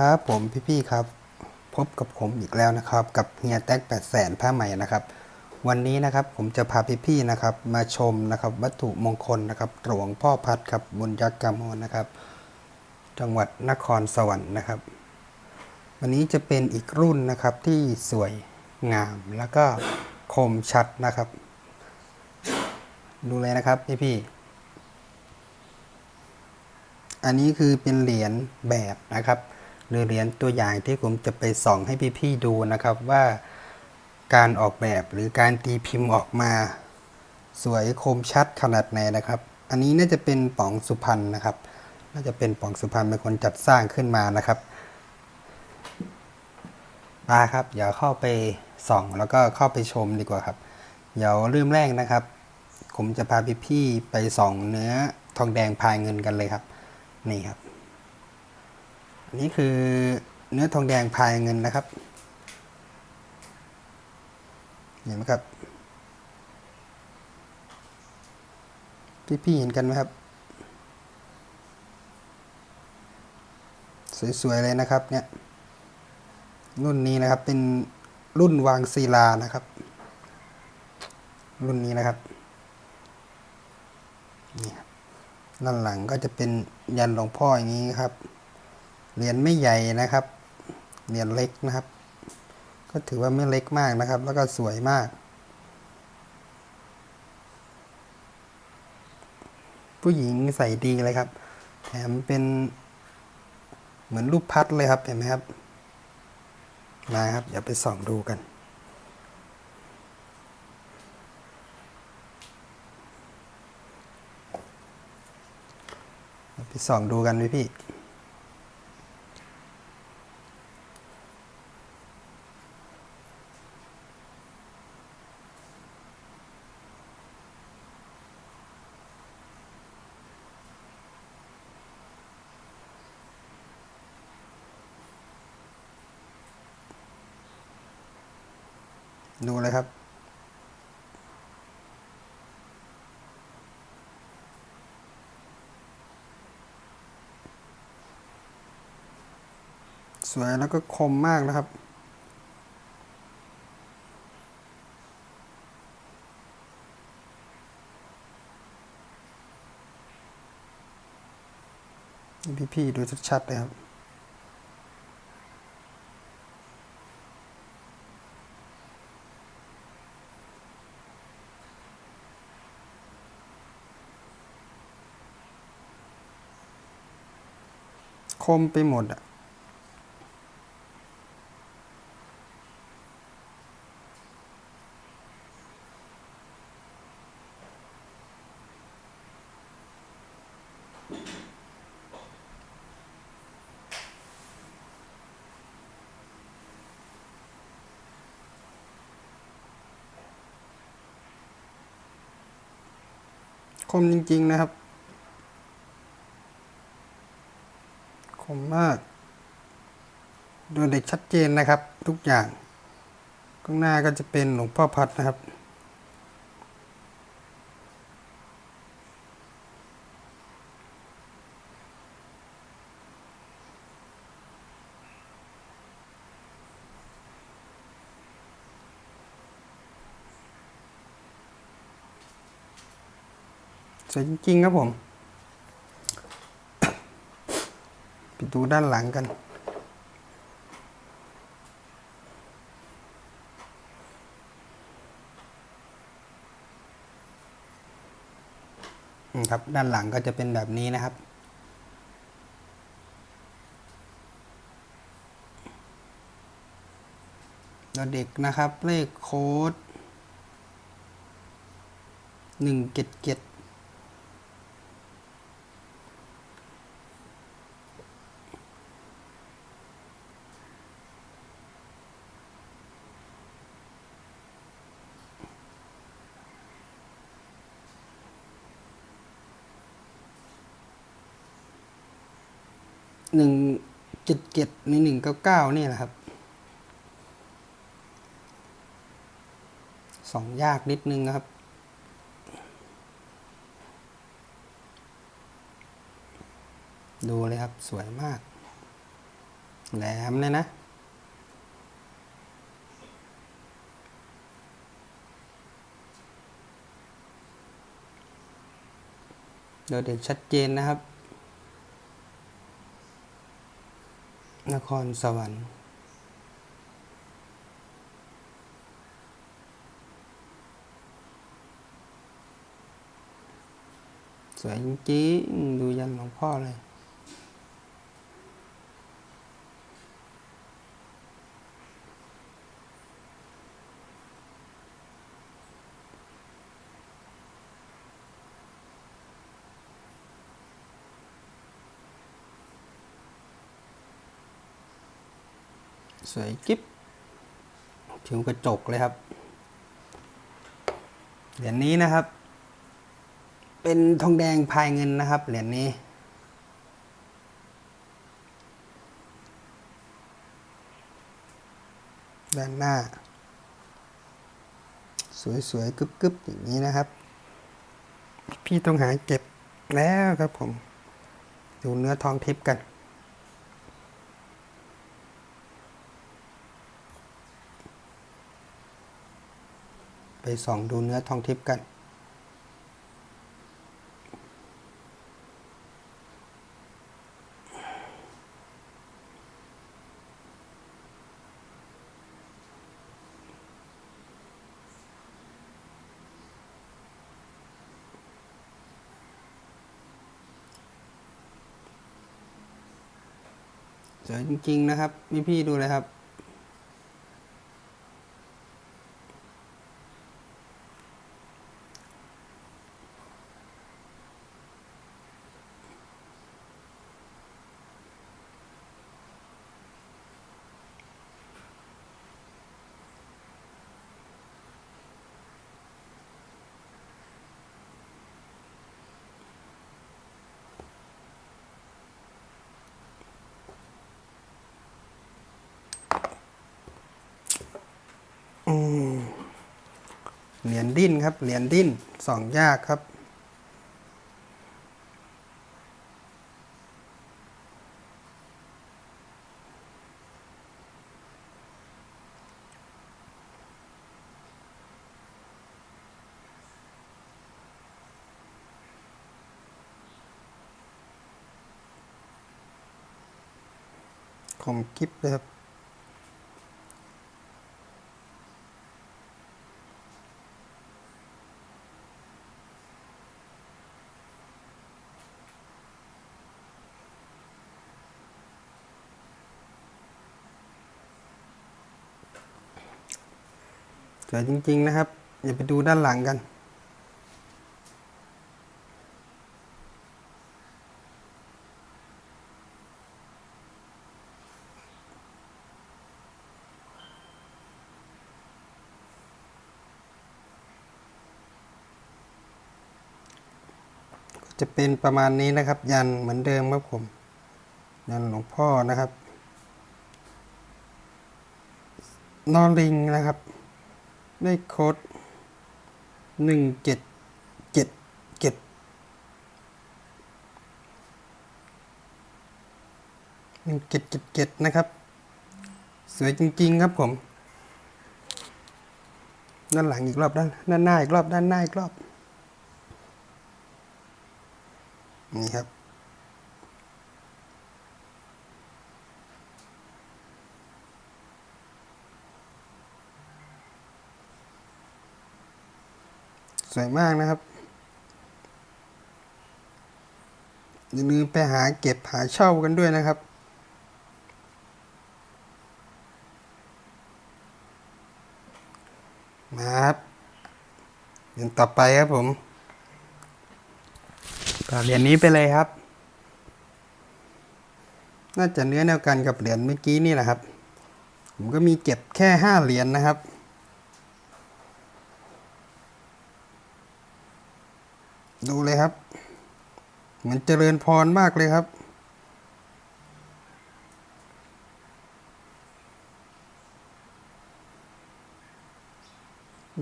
ครับ ผมพี่ๆครับ พบกับผมอีกแล้วนะครับ กับเฮียแท็กแปดแสนผ้าใหม่นะครับ วันนี้นะครับผมจะพาพี่ๆนะครับ มาชมนะครับ วัตถุมงคลนะครับหลวงพ่อพัดครับบุญยักษ์กามนะครับ จังหวัดนครสวรรค์นะครับ วันนี้จะเป็นอีกรุ่นนะครับที่สวยงามแล้วก็คมชัดนะครับ ดูเลยนะครับพี่ๆอันนี้คือเป็นเหรียญแบบนะครับ หรือเหรียญตัวอย่างที่ผมจะไปส่องให้พี่ๆดูนะครับว่าการออกแบบหรือการตีพิมพ์ออกมา สวยคมชัดขนาดไหนนะครับ อันนี้น่าจะเป็นป๋องสุพรรณนะครับ น่าจะเป็นป๋องสุพรรณเป็นคนจัดสร้างขึ้นมานะครับมาครับเดี๋ยวเข้าไปส่องแล้วก็เข้าไปชมดีกว่าครับ เดี๋ยวเริ่มแรกนะครับ ผมจะพาพี่ๆไปส่องเนื้อทองแดงพายเงินกันเลยครับ นี่ครับ นนี้คือเนื้อทองแดงพายเงินนะครับ เห็นไหมครับ พี่ๆเห็นกันไหมครับ สวย ๆ เลยนะครับเนี่ยรุ่นนี้นะครับเป็นรุ่นวางศิลานะครับ รุ่นนี้นะครับนี่ครับด้านหลังก็จะเป็นยันหลวงพ่ออย่างนี้ครับ เหรียญไม่ใหญ่นะครับ เหรียญเล็กนะครับ ก็ถือว่าไม่เล็กมากนะครับ แล้วก็สวยมาก ผู้หญิงใส่ดีเลยครับ แถมเป็นเหมือนรูปพัดเลยครับ เห็นไหมครับ มาครับ เดี๋ยวไปส่องดูกันไปส่องดูกันพี่พี่ สวยแล้วก็คมมากนะครับนี่พี่ๆดูชัดๆเลยครับคมไปหมดอะ มจริง ๆ นะครับ คมมากดูเด็กชัดเจนนะครับ ทุกอย่าง ข้างหน้าก็จะเป็นหลวงพ่อพัดนะครับ สวยจริงๆครับผมไปดูด้านหลังกัน ครับด้านหลังก็จะเป็นแบบนี้นะครับแล้วเด็กนะครับ เลขโค้ดหนึ่งเจ็ดเจ็ด หนึ่งเจ็ดเจ็ดในหนึ่งเก้าเก้านี่แหละครับสองยากนิดนึงนะครับดูเลยครับ สวยมาก แหลมเลยนะ โดดเด่นชัดเจนนะครับ นครสวรรค์ สวยจริงดูยันหลวงพ่อเลย สวยกิ๊บผิวกระจกเลยครับ เหรียญนี้นะครับ เป็นทองแดงพายเงินนะครับ เหรียญนี้ ด้านหน้า สวยๆกึบๆอย่างนี้นะครับ พี่ต้องหาเก็บแล้วครับผม ดูเนื้อทองทิพย์กัน ไปส่องดูเนื้อทองทิพย์กัน สวยจริง ๆ นะครับ พี่ ๆ ดูเลยครับ อืมเหรียญดิ้นครับ เหรียญดิ้นสองยากครับ คมกิฟเลยครับ วยจริง ๆ นะครับ อย่าไปดูด้านหลังกัน จะเป็นประมาณนี้นะครับ ยันเหมือนเดิมครับผม ยันหลวงพ่อนะครับ นอลิงนะครับ ได้โค้ดหนึ่งเจ็ดเจ็ดเจ็ดหนึ่งเจ็ดเจ็ดเจ็ดนะครับ สวยจริง ๆ ครับผม ด้านหลังอีกรอบด้านด้านหน้าอีกรอบด้านหน้าอีกรอบ นี่ครับ สวยมากนะครับ อย่าลืมไปหาเก็บหาเช่ากันด้วยนะครับ มาครับเหรียญต่อไปครับผมต่อเหรียญนี้ไปเลยครับ น่าจะเนื้อแนวกันกับเหรียญเมื่อกี้นี่แหละครับ ผมก็มีเก็บแค่ห้าเหรียญนะครับ ดูเลยครับ เหมือนเจริญพรมากเลยครับ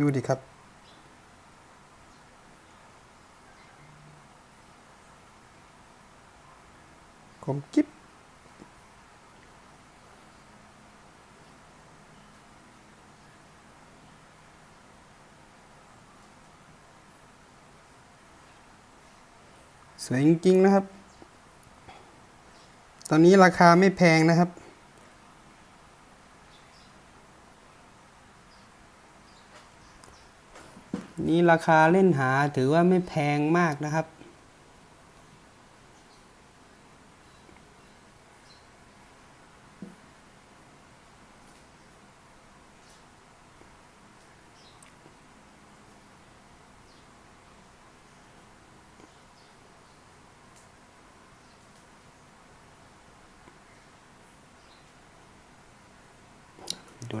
ดูดิครับคมกิ๊บ สวยจริงๆนะครับ ตอนนี้ราคาไม่แพงนะครับ นี่ราคาเล่นหาถือว่าไม่แพงมากนะครับ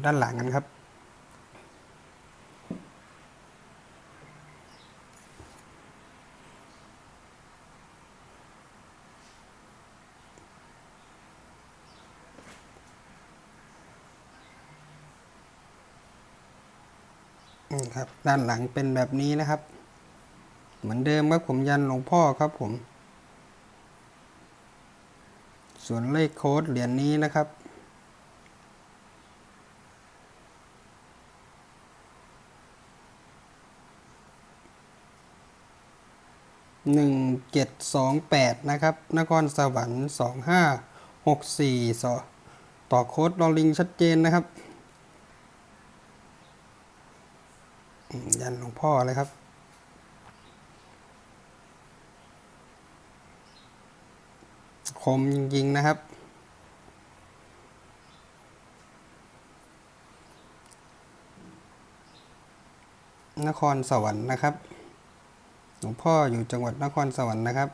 ด้านหลังกันครับ นี่ครับ ด้านหลังเป็นแบบนี้นะครับ เหมือนเดิมครับผมยันหลวงพ่อครับผม ส่วนเลขโค้ดเหรียญนี้นะครับ หนึ่งเจ็ดสองแปดนะครับ นครสวรรค์สองห้าหกสี่สต่อโค้ดลอลิงชัดเจนนะครับ ยันหลวงพ่อเลยครับ คมจริงๆนะครับนครสวรรค์นะครับ หลวงพ่ออยู่จังหวัดนครสวรรค์นะครับ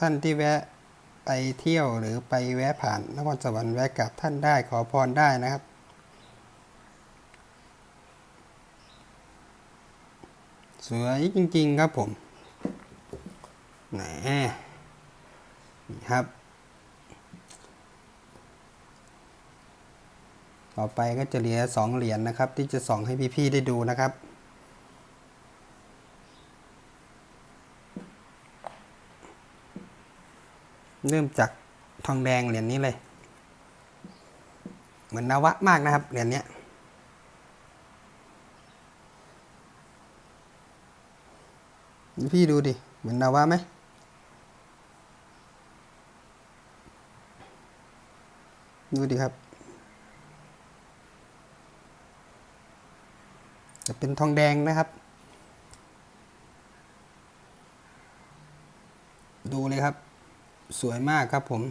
ท่านที่แวะไปเที่ยวหรือไปแวะผ่านนครสวรรค์แวะกลับท่านได้ขอพรได้นะครับ สวยจริงๆครับผมแหนนี่ครับ ต่อไปก็จะเหลือสองเหรียญนะครับ ที่จะส่องให้พี่ๆได้ดูนะครับ เริ่มจากทองแดงเหรียญนี้เลย เหมือนนวะมากนะครับเหรียญนี้พี่ดูดิ เหมือนนวะไหมดูดิครับ จะเป็นทองแดงนะครับ ดูเลยครับ สวยมากครับผม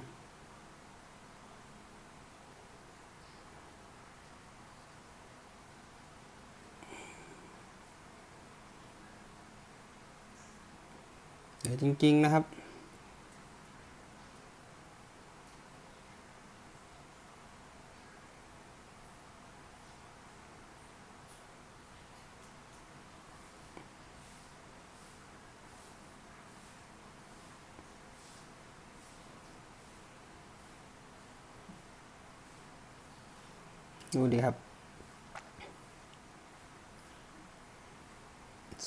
เดี๋ยวจริง ๆ นะครับ ดูดิครับ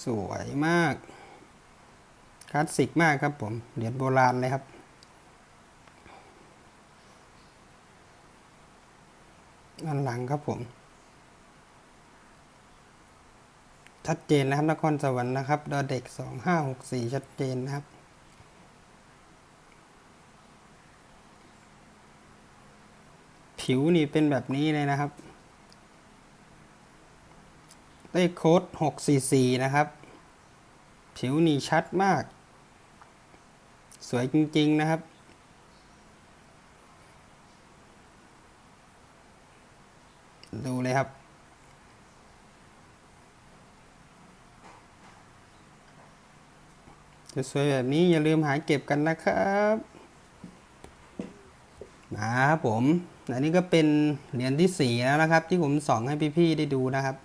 สวยมาก คลาสสิกมากครับผม เหรียญโบราณเลยครับ ด้านหลังครับผม ชัดเจนนะครับนครสวรรค์นะครับดอเด็กสองห้าหกสี่ชัดเจนนะครับ ผิวนี่เป็นแบบนี้เลยนะครับ ได้โค้ด644 นะครับ ผิวนี่ชัดมาก สวยจริง ๆ นะครับดูเลยครับ สวยแบบนี้อย่าลืมหาเก็บกันนะครับ นะครับผม อันนี้ก็เป็นเหรียญที่สี่แล้วนะครับ ที่ผมส่องให้พี่ๆได้ดูนะครับ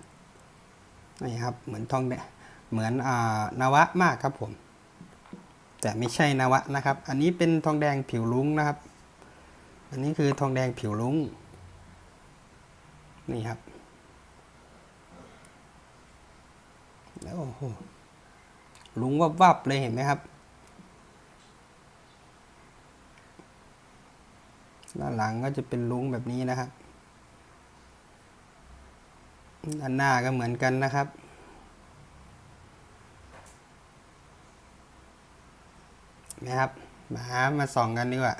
นี่ครับเหมือนทองแดงเหมือนอ่านวะมากครับผม แต่ไม่ใช่นวะนะครับ อันนี้เป็นทองแดงผิวลุ้งนะครับ อันนี้คือทองแดงผิวลุ้งนี่ครับแล้วโอ้โหลุ้งวับๆเลยเห็นไหมครับ ด้านหลังก็จะเป็นลุ้งแบบนี้นะครับด้านหน้าก็เหมือนกันนะครับเนะครับมามาส่องกันดีกว่า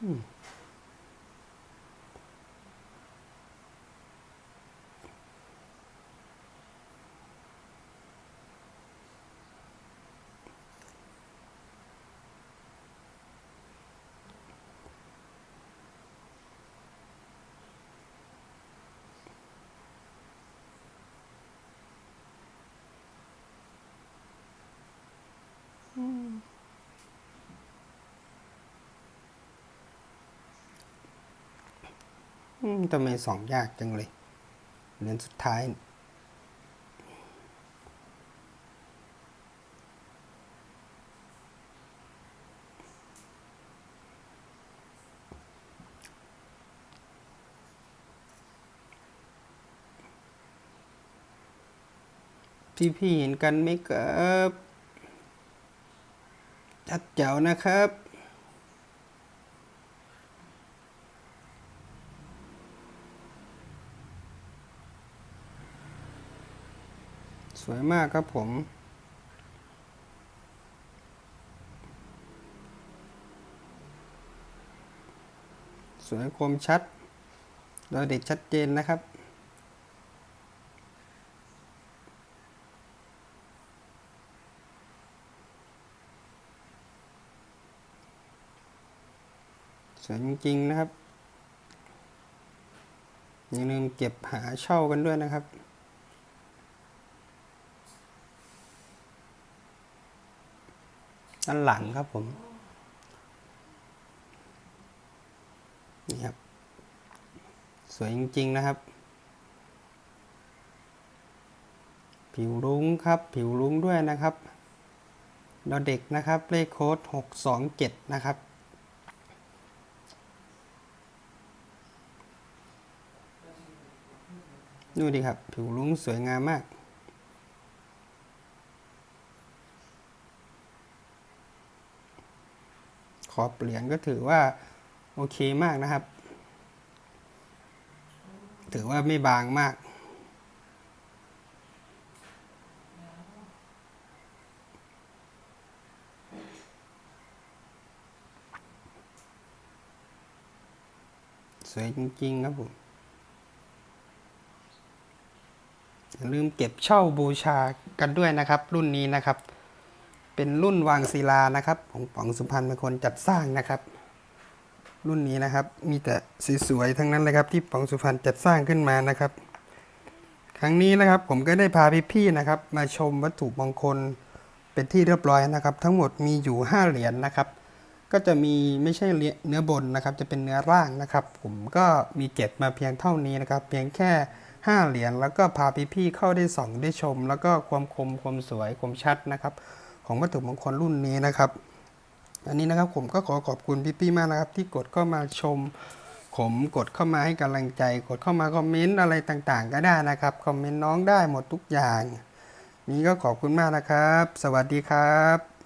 อืม ทำไมสองยากจังเลย เหรียญสุดท้าย พี่พี่เห็นกันไหมครับ ชัดเจ๋วนะครับ สวยมากครับผม สวยคมชัดโดยเด็กชัดเจนนะครับสวยจริงๆนะครับ อย่าลืมเก็บหาเช่ากันด้วยนะครับ ด้านหลังครับผมนี่ครับ สวยจริง ๆ นะครับ ผิวรุ้งครับ ผิวรุ้งด้วยนะครับดอเด็กนะครับ เลขโค้ด 627 นะครับ ดูดิครับ ผิวรุ้งสวยงามมาก อบเหรียญก็ถือว่าโอเคมากนะครับ ถือว่าไม่บางมาก สวยจริงๆครับผมอย่าลืมเก็บเช่าบูชากันด้วยนะครับ รุ่นนี้นะครับ เป็นรุ่นวางศิลานะครับของป๋องสุพรรณเป็นคนจัดสร้างนะครับ รุ่นนี้นะครับมีแต่สวยๆทั้งนั้นเลยครับที่ป๋องสุพรรณจัดสร้างขึ้นมานะครับ ครั้งนี้นะครับผมก็ได้พาพี่ๆนะครับ มาชมวัตถุมงคลเป็นที่เรียบร้อยนะครับ ทั้งหมดมีอยู่ 5 เหรียญนะครับ ก็จะมีไม่ใช่เนื้อบนนะครับ จะเป็นเนื้อร่างนะครับ ผมก็มีเก็บมาเพียงเท่านี้นะครับ เพียงแค่5เหรียญแล้วก็พาพี่ๆเข้าได้ส่องได้ชม แล้วก็ความคมความสวยความชัดนะครับ ของวัตถุมงคลรุ่นนี้นะครับอันนี้นะครับผมก็ขอขอบคุณพี่ตี้มากนะครับ ที่กดเข้ามาชม ผมกดเข้ามาให้กำลังใจ กดเข้ามาคอมเมนต์อะไรต่างๆ ก็ได้นะครับคอมเมนต์น้องได้หมดทุกอย่าง นี้ก็ขอบคุณมากนะครับ สวัสดีครับ